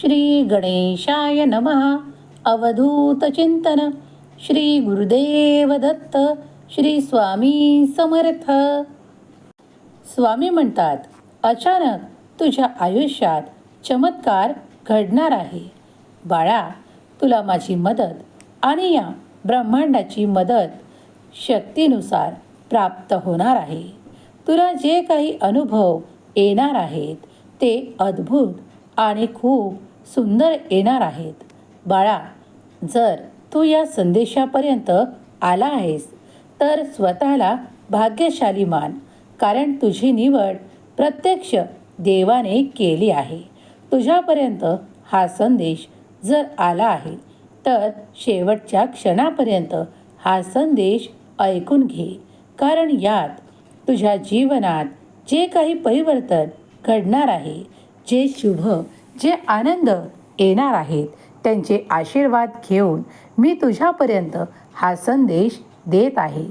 श्री गणेशाय नमः. अवधूत चिंतन. श्री गुरुदेव दत्त. श्री स्वामी समर्थ. स्वामी म्हणतात अचानक तुझ्या आयुष्यात चमत्कार घडणार आहे. बाळा तुला माझी मदत आणि या ब्रह्मांडाची मदत शक्तीनुसार प्राप्त होणार आहे. तुला जे काही अनुभव येणार आहेत ते अद्भुत आणि खूप सुंदर येणार आहेत. बाळा जर तू या संदेशापर्यंत आला आहेस तर स्वतःला भाग्यशाली मान कारण तुझी निवड प्रत्यक्ष देवाने केली आहे. तुझ्यापर्यंत हा संदेश जर आला आहे तर शेवटच्या क्षणापर्यंत हा संदेश ऐकून घे कारण यात तुझ्या जीवनात जे काही परिवर्तन घडणार आहे जे शुभ जे आनंद येणार आहेत त्यांचे आशीर्वाद घेऊन मी तुझ्यापर्यंत हा संदेश देत आहे.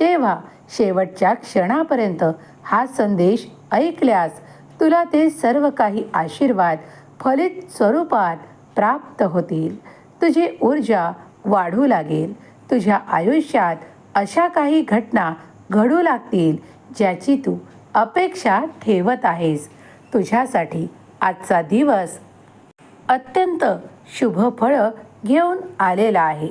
तेव्हा शेवटच्या क्षणापर्यंत हा संदेश ऐकल्यास तुला ते सर्व काही आशीर्वाद फलित स्वरूपात प्राप्त होतील. तुझी ऊर्जा वाढू लागेल. तुझ्या आयुष्यात अशा काही घटना घडू लागतील ज्याची तू अपेक्षा ठेवत आहेस. तुझ्यासाठी आजचा दिवस अत्यंत शुभफळं घेऊन आलेला आहे.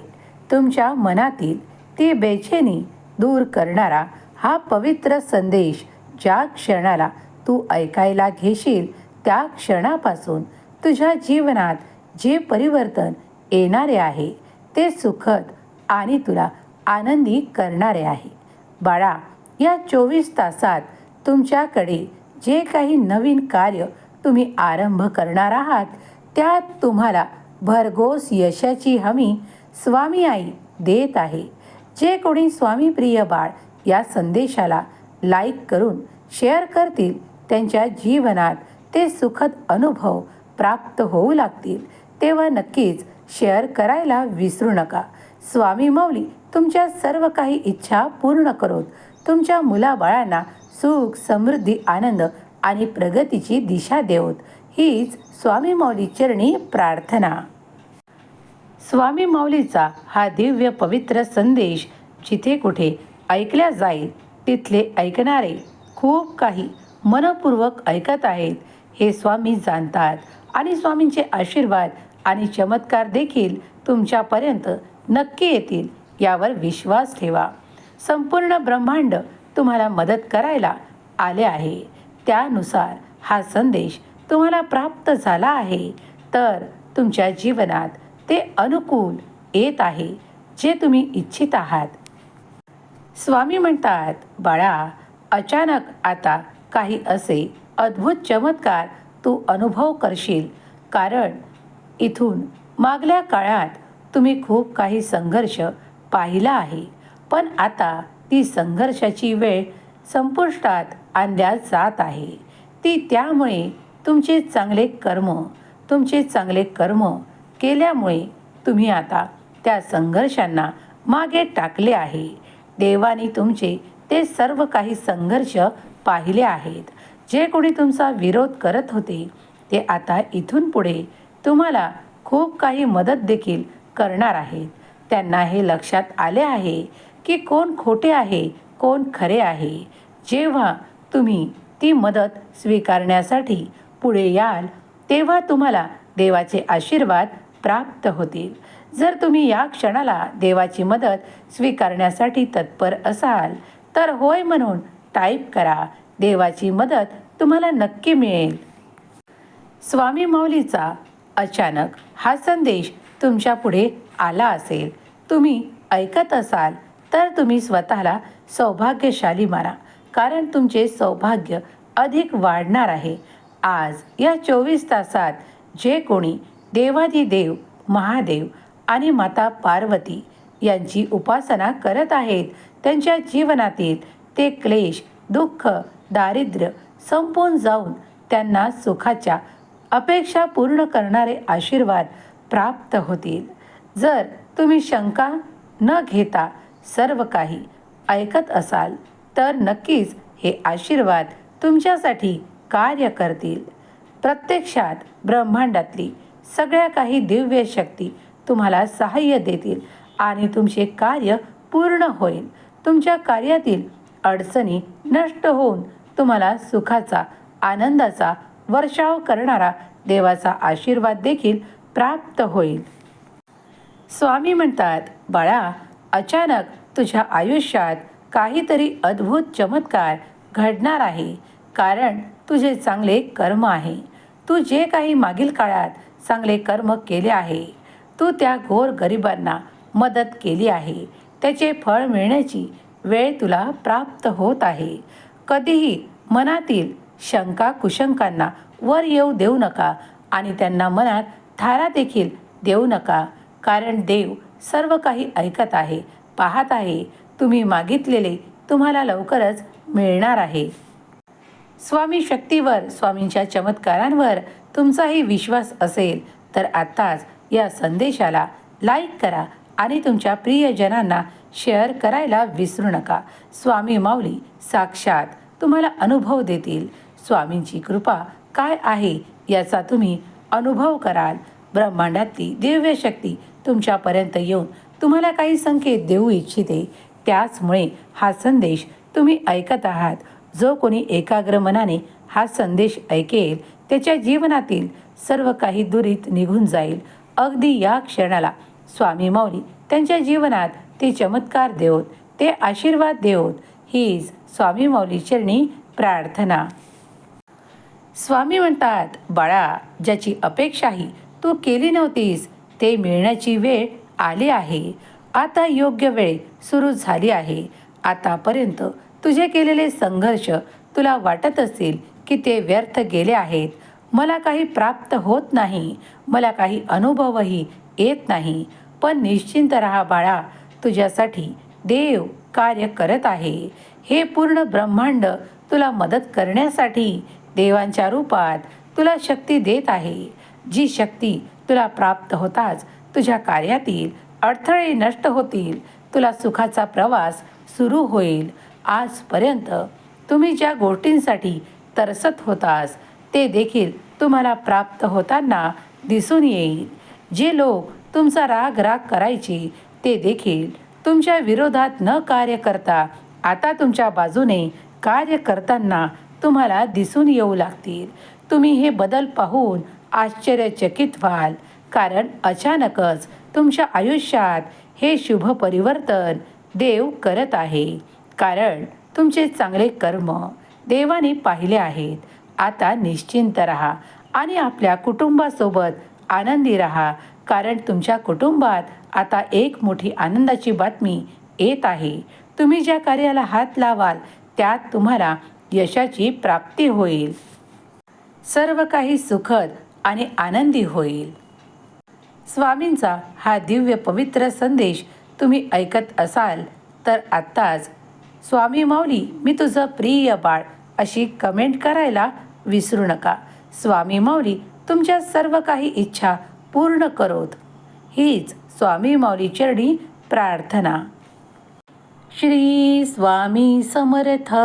तुमच्या मनातील ती बेचैनी दूर करणारा हा पवित्र संदेश ज्या क्षणाला तू ऐकायला घेशील त्या क्षणापासून तुझ्या जीवनात जे परिवर्तन येणारे आहे ते सुखद आणि तुला आनंदी करणारे आहे. बाळा या चोवीस तासात तुमच्याकडे जे काही नवीन कार्य तुम्ही आरंभ करणार आहात त्यात तुम्हाला भरघोस यशाची हमी स्वामी आई देत आहे. जे कोणी स्वामी प्रिय बाळ या संदेशाला लाईक करून शेअर करतील त्यांच्या जीवनात ते सुखद अनुभव प्राप्त होऊ लागतील. तेव्हा नक्कीच शेअर करायला विसरू नका. स्वामी मौली तुमच्या सर्व काही इच्छा पूर्ण करोत. तुमच्या मुलाबाळांना सुख समृद्धी आनंद आणि प्रगतीची दिशा देवत. हीच स्वामी माऊली चरणी प्रार्थना. स्वामी माऊलीचा हा दिव्य पवित्र संदेश जिथे कुठे ऐकल्या जाईल तिथले ऐकणारे खूप काही मनपूर्वक ऐकत आहेत हे स्वामी जाणतात. आणि स्वामींचे आशीर्वाद आणि चमत्कार देखील तुमच्यापर्यंत नक्की येतील यावर विश्वास ठेवा. संपूर्ण ब्रह्मांड तुम्हाला मदत करायला आले आहे. त्यानुसार हा संदेश तुम्हाला प्राप्त झाला आहे. तर तुमच्या जीवनात ते अनुकूल येत आहे जे तुम्ही इच्छित आहात. स्वामी म्हणतात बाळा अचानक आता काही असे अद्भुत चमत्कार तू अनुभव करशील. कारण इथून मागल्या काळात तुम्ही खूप काही संघर्ष पाहिला आहे. पण आता ती संघर्षाची वेळ संपुष्टात आणल्या जात आहे. ती त्यामुळे तुमचे चांगले कर्म तुमचे चांगले कर्म केल्यामुळे तुम्ही आता त्या संघर्षांना मागे टाकले आहे. देवाने तुमचे ते सर्व काही संघर्ष पाहिले आहेत. जे कोणी तुमचा विरोध करत होते ते आता इथून पुढे तुम्हाला खूप काही मदत देखील करणार आहेत. त्यांना हे लक्षात आले आहे की कोण खोटे आहे कोण खरे आहे. जेव्हा तुम्ही ती मदत स्वीकारण्यासाठी पुढे याल तेव्हा तुम्हाला देवाचे आशीर्वाद प्राप्त होतील. जर तुम्ही या क्षणाला देवाची मदत स्वीकारण्यासाठी तत्पर असाल तर होय म्हणून टाईप करा देवाची मदत तुम्हाला नक्की मिळेल. स्वामी माऊलीचा अचानक हा संदेश तुमच्यापुढे आला असेल. तुम्ही ऐकत असाल तर तुम्ही स्वतःला सौभाग्यशाली माना. कारण तुमचे सौभाग्य अधिक वाढणार आहे. आज या चोवीस तासात जे कोणी देवाधिदेव महादेव आणि माता पार्वती यांची उपासना करत आहेत त्यांच्या जीवनातील ते क्लेश दुःख दारिद्र्य संपून जाऊन त्यांना सुखाच्या अपेक्षा पूर्ण करणारे आशीर्वाद प्राप्त होतील. जर तुम्ही शंका न घेता सर्व काही ऐकत असाल तर नक्कीच हे आशीर्वाद तुमच्यासाठी कार्य करतील. प्रत्यक्षात ब्रह्मांडातली सगळ्या काही दिव्य शक्ती तुम्हाला सहाय्य देतील आणि तुमचे कार्य पूर्ण होईल. तुमच्या कार्यातील अडचणी नष्ट होऊन तुम्हाला सुखाचा आनंदाचा वर्षाव करणारा देवाचा आशीर्वाद देखील प्राप्त होईल. स्वामी म्हणतात बाळा अचानक तुझ्या आयुष्यात काहीतरी अद्भुत चमत्कार घडणार आहे. कारण तुझे चांगले कर्म आहे. तू जे काही मागील काळात चांगले कर्म केले आहे तू त्या घोर गरिबांना मदत केली आहे. त्याचे फळ मिळण्याची वेळ तुला प्राप्त होत आहे. कधीही मनातील शंका कुशंकांना वर येऊ देऊ नका आणि त्यांना मनात थारा देखील देऊ नका. कारण देव सर्व काही ऐकत आहे पाहत आहे. तुम्ही मागितलेले तुम्हाला लवकरच मिळणार आहे. स्वामी शक्तीवर स्वामींच्या चमत्कारांवर तुमचाही विश्वास असेल तर आत्ताच या संदेशाला लाईक करा आणि तुमच्या प्रियजनांना शेअर करायला विसरू नका. स्वामी माऊली साक्षात तुम्हाला अनुभव देतील. स्वामींची कृपा काय आहे याचा तुम्ही अनुभव कराल. ब्रह्मांडातली दिव्य शक्ती तुमच्यापर्यंत येऊन तुम्हाला काही संकेत देऊ इच्छिते. त्याचमुळे हा संदेश तुम्ही ऐकत आहात. जो कोणी एकाग्र मनाने हा संदेश ऐकेल त्याच्या जीवनातील सर्व काही दुरीत निघून जाईल. अगदी या क्षणाला स्वामी माऊली त्यांच्या जीवनात ते चमत्कार देवत ते आशीर्वाद देवत. हीच स्वामी माऊली चरणी प्रार्थना. स्वामी म्हणतात बाळा ज्याची अपेक्षाही तू केली नव्हतीस ते मिळण्याची वेळ आली आहे. आता योग्य वेळ सुरू झाली आहे. आतापर्यंत तुझे केलेले संघर्ष तुला वाटत असेल की ते व्यर्थ गेले आहेत. मला काही प्राप्त होत नाही. मला काही अनुभवही येत नाही. पण निश्चिंत राहा बाळा. तुझ्यासाठी देव कार्य करत आहे. हे पूर्ण ब्रह्मांड तुला मदत करण्यासाठी देवांच्या रूपात तुला शक्ती देत आहे. जी शक्ती तुला प्राप्त होताच तुझ्या कार्यातील अडथळे नष्ट होतील. तुला सुखाचा प्रवास सुरू होईल. आजपर्यंत तुम्ही ज्या गोष्टींसाठी तरसत होतास ते देखील तुम्हाला प्राप्त होताना दिसून येईल. जे लोक तुमचा राग राग करायचे ते देखील तुमच्या विरोधात न कार्य करता आता तुमच्या बाजूने कार्य करताना तुम्हाला दिसून येऊ लागतील. तुम्ही हे बदल पाहून आश्चर्यचकित व्हाल. कारण अचानकच तुमच्या आयुष्यात हे शुभ परिवर्तन देव करत आहे. कारण तुमचे चांगले कर्म देवाने पाहिले आहेत. आता निश्चिंत राहा आणि आपल्या कुटुंबासोबत आनंदी राहा. कारण तुमच्या कुटुंबात आता एक मोठी आनंदाची बातमी येत आहे. तुम्ही ज्या कार्याला हात लावाल त्यात तुम्हाला यशाची प्राप्ती होईल. सर्व काही सुखद आणि आनंदी होईल. स्वामींचा हा दिव्य पवित्र संदेश तुम्ही ऐकत असाल तर आत्ताच स्वामी माऊली मी तुझं प्रिय बाळ अशी कमेंट करायला विसरू नका. स्वामी माऊली तुमच्या सर्व काही इच्छा पूर्ण करोत. हीच स्वामी माऊली चरणी प्रार्थना. श्री स्वामी समर्थ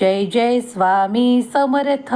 जय जय स्वामी समर्थ.